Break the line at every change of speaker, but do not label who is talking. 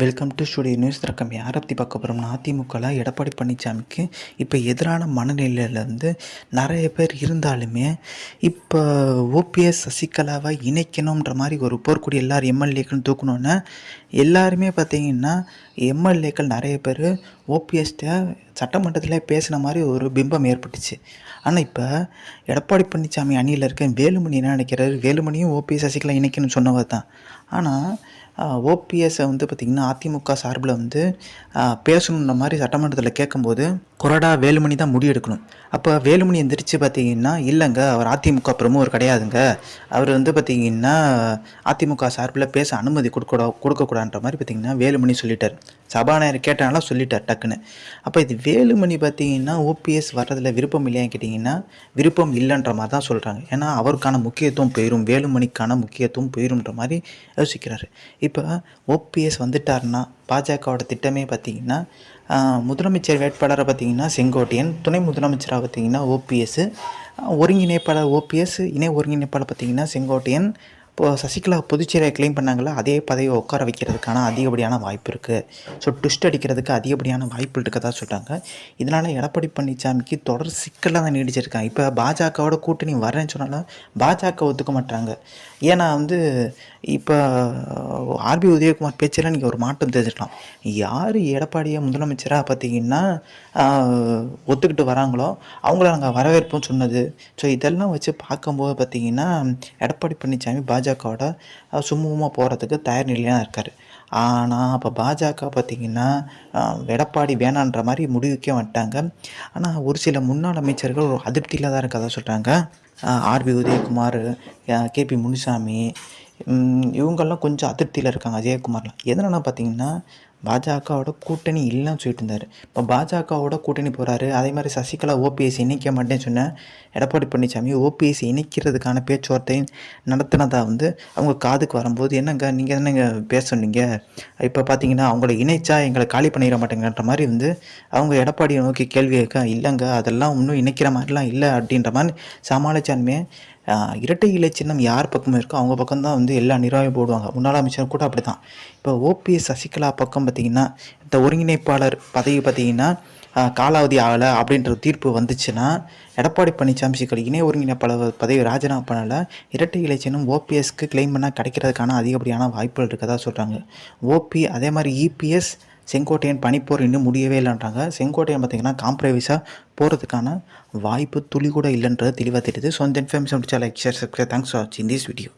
Welcome to studio news திறக்கம் யாரை? பற்றி பார்க்க போகிறோம்னா அதிமுகவில் எடப்பாடி பழனிசாமிக்கு இப்போ எதிரான மனநிலையிலேருந்து நிறைய பேர் இருந்தாலுமே இப்போ ஓபிஎஸ் சசிகலாவை இணைக்கணுன்ற மாதிரி ஒரு போர்க்குடி எல்லார் எம்எல்ஏக்கள் தூக்கணுன்னு எல்லாருமே பார்த்தீங்கன்னா எம்எல்ஏக்கள் நிறைய பேர் ஓபிஎஸ்ட்டை சட்டமன்றத்தில் பேசின மாதிரி ஒரு பிம்பம் ஏற்பட்டுச்சு. ஆனால் இப்போ எடப்பாடி பழனிசாமி அணியில் இருக்க வேலுமணி என்ன நினைக்கிறாரு? வேலுமணியும் ஓபிஎஸ் சசிகலா இணைக்கணும்னு சொன்னவர் தான் ஆனால் ஓபிஎஸ்ஸை வந்து பார்த்திங்கன்னா அதிமுக சார்பில் வந்து பேசணுன்ற மாதிரி சட்டமன்றத்தில் கேட்கும்போது கொரடா வேலுமணி தான் முடி எடுக்கணும். அப்போ வேலுமணி எந்திரிச்சு பார்த்தீங்கன்னா இல்லைங்க அவர் அதிமுக பிரமுகர் கிடையாதுங்க. அவர் வந்து பார்த்திங்கன்னா அதிமுக சார்பில் பேச அனுமதி கொடுக்கூடா கொடுக்கக்கூடாதுன்ற மாதிரி பார்த்தீங்கன்னா வேலுமணி சொல்லிட்டார். சபாநாயகர் கேட்டனால சொல்லிட்டார் டக்குன்னு. அப்போ இது வேலுமணி பார்த்தீங்கன்னா ஓபிஎஸ் வர்றதில் விருப்பம் இல்லையான்னு கேட்டிங்கன்னா விருப்பம் இல்லைன்ற மாதிரி தான் சொல்கிறாங்க ஏன்னா அவருக்கான முக்கியத்துவம் போயிடும் வேலுமணிக்கான முக்கியத்துவம் போயிரும்ன்ற மாதிரி யோசிக்கிறாரு. இப்போ ஓபிஎஸ் வந்துட்டாருன்னா பாஜகவோட திட்டமே பார்த்திங்கன்னா முதலமைச்சர் வேட்பாளரை பார்த்திங்கன்னா செங்கோட்டையன் துணை முதலமைச்சராக பார்த்திங்கன்னா ஓபிஎஸ் ஒருங்கிணைப்பாளர் ஓபிஎஸ் இணை ஒருங்கிணைப்பாளர் பார்த்திங்கன்னா செங்கோட்டையன் இப்போது சசிகலா புதுச்சேரியை கிளைம் பண்ணாங்களா? அதே பதவியை உட்கார வைக்கிறதுக்கான அதிகப்படியான வாய்ப்பு இருக்குது ஸோ ட்விஸ்ட் அடிக்கிறதுக்கு அதிகப்படியான வாய்ப்பு இருக்கதா சொல்கிறாங்க இதனால் எடப்பாடி பழனிசாமிக்கு தொடர் சிக்கலாக தான் நீடிச்சிருக்காங்க. இப்போ பாஜகவோட கூட்டணி வரேன்னு சொன்னாலும் பாஜக ஒத்துக்க மாட்டாங்க ஏன்னா வந்து இப்போ ஆர்பி உதயகுமார் பேச்சில் நீங்கள் ஒரு மாற்றம் தெரிஞ்சுக்கலாம். யார் எடப்பாடியை முதலமைச்சராக பார்த்தீங்கன்னா ஒத்துக்கிட்டு வராங்களோ அவங்கள நாங்கள் வரவேற்போம் சொன்னது. ஸோ இதெல்லாம் வச்சு பார்க்கும்போது பார்த்தீங்கன்னா எடப்பாடி பழனிசாமி பாஜகவோட சுமூகமாக போகிறதுக்கு தயார் நிலையாக இருக்கார். ஆனால் அப்போ பாஜக பார்த்திங்கன்னா எடப்பாடி வேணான்ற மாதிரி முடிவுக்கே வந்துட்டாங்க. ஆனால் ஒரு சில முன்னாள் அமைச்சர்கள் ஒரு அதிருப்தியில் தான் இருக்கதா சொல்கிறாங்க ஆர்பி உதயகுமார் கேபி முனுசாமி இவங்கெல்லாம் கொஞ்சம் அதிருப்தியில் இருக்காங்க அஜயகுமார்லாம். எதனால் பார்த்தீங்கன்னா பாஜகவோட கூட்டணி இல்லைன்னு சொல்லிட்டு இருந்தார். இப்போ பாஜகவோட கூட்டணி போகிறாரு அதே மாதிரி சசிகலா ஓபிஎஸ் இணைக்க மாட்டேன்னு சொன்ன எடப்பாடி பழனிசாமி ஓபிஎஸ் இணைக்கிறதுக்கான பேச்சுவார்த்தை நடத்தினதாக வந்து அவங்க காதுக்கு வரும்போது என்னங்க நீங்கள் என்னங்க பேச சொன்னீங்க இப்போ பார்த்தீங்கன்னா அவங்கள இணைச்சா எங்களை காலி பண்ணிட மாட்டேங்கன்ற மாதிரி வந்து அவங்க எடப்பாடியை நோக்கி கேள்வி கேட்க இல்லைங்க அதெல்லாம் இன்னும் இணைக்கிற மாதிரிலாம் இல்லை அப்படின்ற மாதிரி சமாளிச்சாலுமே இரட்டை இலை சின்னம் யார் பக்கம் இருக்கோ அவங்க பக்கம் தான் வந்து எல்லா நிர்வாகம் போடுவாங்க. முன்னாள் அமைச்சர் கூட அப்படி தான் இப்போ ஓபிஎஸ் சசிகலா பக்கம் பார்த்திங்கன்னா இந்த ஒருங்கிணைப்பாளர் பதவி பார்த்திங்கன்னா காலாவதி ஆகலை அப்படின்ற தீர்ப்பு வந்துச்சுன்னா எடப்பாடி பழனிசாமி சிக்கல் இணை ஒருங்கிணைப்பாளர் பதவி ராஜினாமா பண்ணலை இரட்டை இலை சின்னம் ஓபிஎஸ்க்கு கிளைம் பண்ணால் கிடைக்கிறதுக்கான அதிகப்படியான வாய்ப்புகள் இருக்கதா சொல்கிறாங்க ஓபி அதே மாதிரி இபிஎஸ் செங்கோட்டையன் பனிப்போர் இன்னும் முடியவே இல்லைன்றாங்க. செங்கோட்டையன் பார்த்திங்கன்னா காம்ப்ரமைஸாக போகிறதுக்கான வாய்ப்பு துளி கூட இல்லைன்றது தெளிவாக தெரியுது. ஸோ இந்த இன்ஃபர்மேஷன் முடிச்சா like share subscribe thanks for வாட்சிங் திஸ் வீடியோ